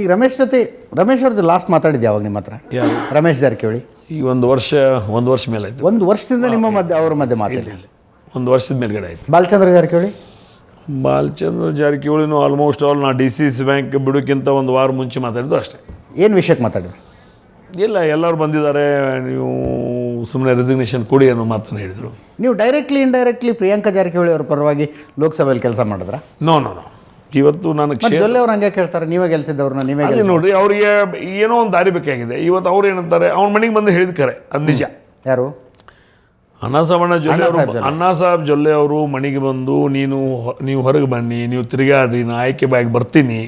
ಈಗ ರಮೇಶ್ ಜೊತೆ ರಮೇಶ್ ಅವ್ರದ್ದು ಲಾಸ್ಟ್ ಮಾತಾಡಿದ್ದೆ ಯಾವಾಗ ನಿಮ್ಮ ಹತ್ರ? ರಮೇಶ್ ಜಾರಕಿಹೊಳಿ. ಈ ಒಂದು ವರ್ಷ ಒಂದು ವರ್ಷ ಮೇಲೆ ಆಯಿತು. ಒಂದು ವರ್ಷದಿಂದ ನಿಮ್ಮ ಮಧ್ಯೆ ಅವ್ರ ಮಧ್ಯೆ ಮಾತಾಡಿ. ಒಂದು ವರ್ಷದ ಮೇಲ್ಗಡೆ ಆಯಿತು. ಬಾಲಚಂದ್ರ ಜಾರಕಿಹೊಳಿ? ಬಾಲಚಂದ್ರ ಜಾರಕಿಹೊಳಿನೂ ಆಲ್ಮೋಸ್ಟ್ ಆಲ್ ನಾ ಡಿ ಸಿ ಸಿ ಬ್ಯಾಂಕ್ ಬಿಡೋಕ್ಕಿಂತ ಒಂದು ವಾರ ಮುಂಚೆ ಮಾತಾಡಿದ್ದು ಅಷ್ಟೇ. ಏನು ವಿಷಯಕ್ಕೆ ಮಾತಾಡಿದ್ರು ಇಲ್ಲ ಎಲ್ಲರೂ ಬಂದಿದ್ದಾರೆ ನೀವು ಸುಮ್ಮನೆ ರೆಸಿಗ್ನೇಷನ್ ಕೊಡಿ ಅನ್ನೋ ಮಾತನ್ನು ಹೇಳಿದರು. ನೀವು ಡೈರೆಕ್ಟ್ಲಿ ಇಂಡೈರೆಕ್ಟ್ಲಿ ಪ್ರಿಯಾಂಕಾ ಜಾರಕಿಹೊಳಿ ಅವ್ರ ಪರವಾಗಿ ಲೋಕಸಭೆಯಲ್ಲಿ ಕೆಲಸ ಮಾಡಿದ್ರ? ನೋ ನೋ ನೋ ಇವತ್ತು ನಾನು ಹಂಗೆ ಕೇಳ್ತಾರೆ ನೀವೇ ಗೆಲ್ಸಿದ್ದವ್ರನ್ನ ನೀವೇ ಗೆಲ್ಸಿ ನೋಡ್ರಿ ಅವ್ರಿಗೆ ಏನೋ ಒಂದು ದಾರಿ ಬೇಕಾಗಿದೆ. ಇವತ್ತು ಅವ್ರು ಏನಂತಾರೆ ಅವ್ನ ಮನೆಗೆ ಬಂದು ಹೇಳಿದ ಕರೆ ಅದು ನಿಜ. ಯಾರು? ಅಣ್ಣಾಸಾಬಣ್ಣ ಜೊಲ್ಲೆ ಅಣ್ಣಾ ಅವರು ಅಣ್ಣ ಜೊಲ್ಲೆ. ಅಣ್ಣಾ ಸಾಹೇಬ್ ಜೊಲ್ಲೆ ಅವರು ಮನೆಗೆ ಬಂದು ನೀನು ನೀವು ಹೊರಗೆ ಬನ್ನಿ ನೀವು ತಿರುಗಾಡ್ರಿ ನಾ ಆಯ್ಕೆ ಬಾಯಿಗೆ ಬರ್ತೀನಿ.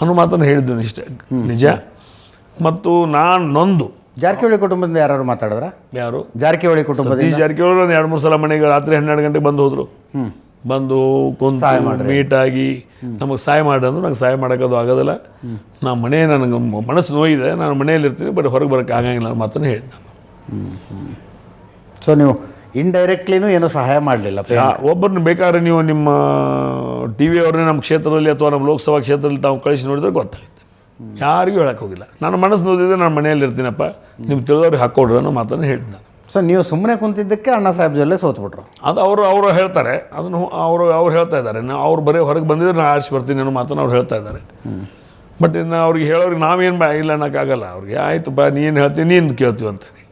ಅನ್ನೋ ಮಾತನ್ನು ಹೇಳಿದ್ದು ಇಷ್ಟೇ. ನಿಜ? ಮತ್ತು ನಾನು ನೊಂದು. ಜಾರಕಿಹೊಳಿ ಕುಟುಂಬದಿಂದ ಯಾರು ಮಾತಾಡಿದ್ರ? ಯಾರು? ಜಾರಕಿಹೊಳಿ ಕುಟುಂಬದಿಂದ? ಈ ಜಾರಕಿಹೊಳಿ ಒಂದು ಎರಡು ಮೂರು ಸಲ ಮನೆಗೆ ರಾತ್ರಿ ಹನ್ನೆರಡು ಗಂಟೆಗೆ ಬಂದು ಹೋದ್ರು. ಬಂದು ಕುಂತು ಮೀಟ್ ಆಗಿ ನಮಗೆ ಸಹಾಯ ಮಾಡಿ ಅಂದ್ರೆ ನಂಗೆ ಸಹಾಯ ಮಾಡೋಕ್ಕದು ಆಗೋದಿಲ್ಲ. ನಾನು ಮನೆ ನನಗೆ ಮನಸ್ಸು ನೋಯಿದೆ ನಾನು ಮನೆಯಲ್ಲಿ ಇರ್ತೀನಿ ಬಟ್ ಹೊರಗೆ ಬರೋಕ್ಕೆ ಆಗಂಗಿಲ್ಲ ಅನ್ನೋ ಮಾತನ್ನು ಹೇಳಿದ್ದೆ ನಾನು. ಸೊ ನೀವು ಇಂಡೈರೆಕ್ಟ್ಲಿನೂ ಏನೂ ಸಹಾಯ ಮಾಡಲಿಲ್ಲ ಯಾ- ಒಬ್ಬರನ್ನ ಬೇಕಾದ್ರೆ ನೀವು ನಿಮ್ಮ ಟಿ ವಿ ಅವ್ರನ್ನೇ ನಮ್ಮ ಕ್ಷೇತ್ರದಲ್ಲಿ ಅಥವಾ ನಮ್ಮ ಲೋಕಸಭಾ ಕ್ಷೇತ್ರದಲ್ಲಿ ತಾವು ಕಳಿಸಿ ನೋಡಿದ್ರೆ ಗೊತ್ತಾಗುತ್ತೆ. ಯಾರಿಗೂ ಹೇಳಕ್ಕೆ ಹೋಗಿಲ್ಲ. ನಾನು ಮನಸ್ಸು ನೋದಿದ್ರೆ ನಾನು ಮನೆಯಲ್ಲಿ ಇರ್ತೀನಪ್ಪ ನಿಮ್ಗೆ ತಿಳಿದವ್ರಿಗೆ ಹಾಕ್ಕೊಡ್ರಿ ಅನ್ನೋ ಮಾತನ್ನು ಹೇಳಿದ್ದೆ ಸೊ ನೀವು ಸುಮ್ಮನೆ ಕುಂತಿದ್ದಕ್ಕೆ ಅಣ್ಣ ಸಾಹೇಬ್ ಜೊಲ್ಲೆ ಸೋತ್ಬಿಟ್ರು. ಅದು ಅವರು ಅವರು ಹೇಳ್ತಾರೆ. ಅದನ್ನು ಅವರು ಅವ್ರು ಹೇಳ್ತಾ ಇದ್ದಾರೆ. ನಾವು ಅವ್ರು ಬರೀ ಹೊರಗೆ ಬಂದಿದ್ರೆ ನಾನು ಆರಿಸಿ ಬರ್ತೀನಿ ಅನ್ನೋ ಮಾತನ್ನು ಅವ್ರು ಹೇಳ್ತಾ ಇದ್ದಾರೆ. ಬಟ್ ಇನ್ನು ಅವ್ರಿಗೆ ಹೇಳೋರಿಗೆ ನಾವೇನು ಬಾ ಇಲ್ಲ ಅನ್ನೋಕ್ಕಾಗಲ್ಲ. ಅವ್ರಿಗೆ ಆಯಿತು ಬಾ ನೀನು ಹೇಳ್ತೀನಿ ನೀನು ಕೇಳ್ತೀವಿ ಅಂತೀನಿ